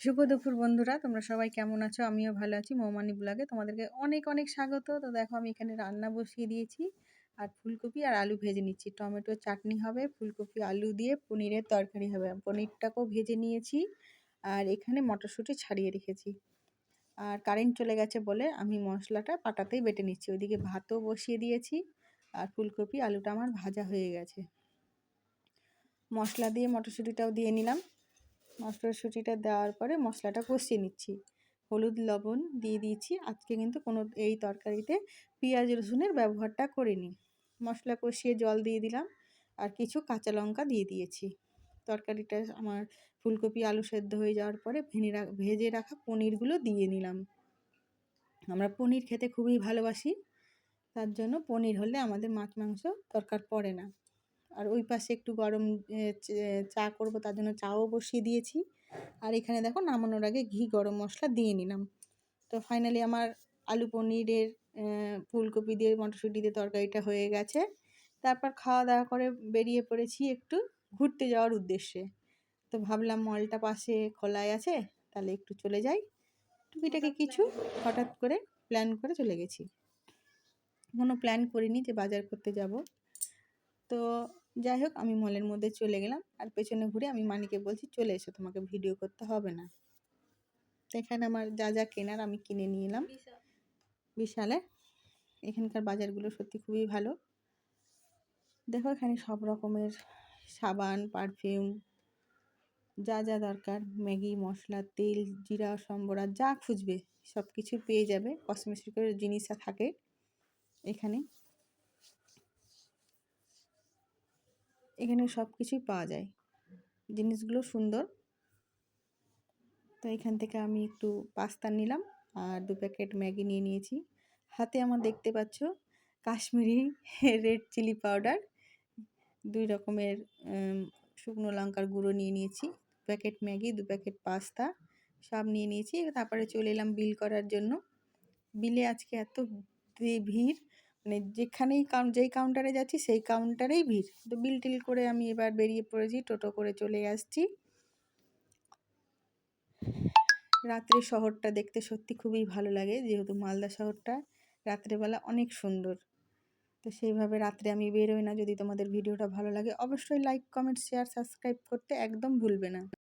শুভ দুপুর বন্ধুরা, তোমরা সবাই কেমন আছো? আমিও ভালো আছি। মৌমানি ব্লগে তোমাদেরকে অনেক অনেক স্বাগত। তো দেখো, আমি এখানে রান্না বসিয়ে দিয়েছি, আর ফুলকপি আর আলু ভেজে নিচ্ছি। টমেটো চাটনি হবে, ফুলকপি আলু দিয়ে পনিরের তরকারি হবে। পনিরটাকেও ভেজে নিয়েছি, আর এখানে মটরশুঁটি ছাড়িয়ে রেখেছি। আর কারেন্ট চলে গেছে বলে আমি মশলাটা পাটাতেই বেটে নিচ্ছি। ওইদিকে ভাতও বসিয়ে দিয়েছি, আর ফুলকপি আলুটা আমার ভাজা হয়ে গেছে। মশলা দিয়ে মটরশুঁটিটাও দিয়ে নিলাম। মটরশুঁটিটা দেওয়ার পরে মশলাটা কষিয়ে নিচ্ছি। হলুদ, লবণ দিয়ে দিয়েছি। আজকে কিন্তু কোনো এই তরকারিতে পেঁয়াজ, রসুনের ব্যবহারটা করিনি। মশলা কষিয়ে জল দিয়ে দিলাম আর কিছু কাঁচা লঙ্কা দিয়ে দিয়েছি। তরকারিটা আমার ফুলকপি আলু সেদ্ধ হয়ে যাওয়ার পরে ভেঙে ভেজে রাখা পনিরগুলো দিয়ে নিলাম। আমরা পনির খেতে খুবই ভালোবাসি। তার জন্য পনির হলে আমাদের মাছ, মাংস দরকার পড়ে না। আর ওই পাশে একটু গরম চা করব তার জন্য চাও বসিয়ে দিয়েছি। আর এখানে দেখো নামানোর আগে ঘি, গরম মশলা দিয়ে নিলাম। তো ফাইনালি আমার আলু পনিরের ফুলকপি দিয়ে, মটরশুঁটি দিয়ে তরকারিটা হয়ে গেছে। তারপর খাওয়া দাওয়া করে বেরিয়ে পড়েছি একটু ঘুরতে যাওয়ার উদ্দেশ্যে। তো ভাবলাম মলটা পাশে খোলাই আছে, তাহলে একটু চলে যাই। টুকিটাকি কিছু হঠাৎ করে প্ল্যান করে চলে গেছি। কোনো প্ল্যান করিনি যে বাজার করতে যাব। তো যাই হোক আমি মলের মধ্যে চলে গেলাম। আর পেছনে ঘুরে আমি মানিকে বলছি চলে এসো তোমাকে ভিডিও করতে হবে না। এখানে আমার যা যা কেনার আমি কিনে নিয়ে এলাম। বিশালে। এখানকার বাজারগুলো সত্যি খুবই ভালো। দেখো এখানে সব রকমের সাবান পারফিউম যা যা দরকার। ম্যাগি মশলা তেল জিরা সম্বরা যা খুঁজবে সব কিছু পেয়ে যাবে। কসমেটিকের জিনিসটা থাকে এখানে। এখানে সব কিছুই পাওয়া যায়। জিনিসগুলো সুন্দর। তো এখান থেকে আমি একটু পাস্তা নিলাম আর দু প্যাকেট ম্যাগি নিয়ে নিয়েছি। হাতে আমার দেখতে পাচ্ছ কাশ্মীরি রেড চিলি পাউডার। দুই রকমের শুকনো লঙ্কার গুঁড়ো নিয়ে নিয়েছি। প্যাকেট ম্যাগি, দু প্যাকেট পাস্তা সব নিয়ে নিয়েছি। তারপরে চলে এলাম বিল করার জন্য। বিলে আজকে এত ভিড়। মানে যেখানেই কাউন্ট যেই কাউন্টারে যাচ্ছি, সেই কাউন্টারেই ভিড়। তো বিল টিল করে আমি এবার বেরিয়ে পড়েছি, টোটো করে চলে আসছি। রাত্রে শহরটা দেখতে সত্যি খুবই ভালো লাগে, যেহেতু মালদা শহরটা রাত্রেবেলা অনেক সুন্দর। তো সেইভাবে রাত্রে আমি বেরোই না, যদি তোমাদের ভিডিওটা ভালো লাগে, অবশ্যই লাইক কমেন্ট শেয়ার সাবস্ক্রাইব করতে একদম ভুলবে না।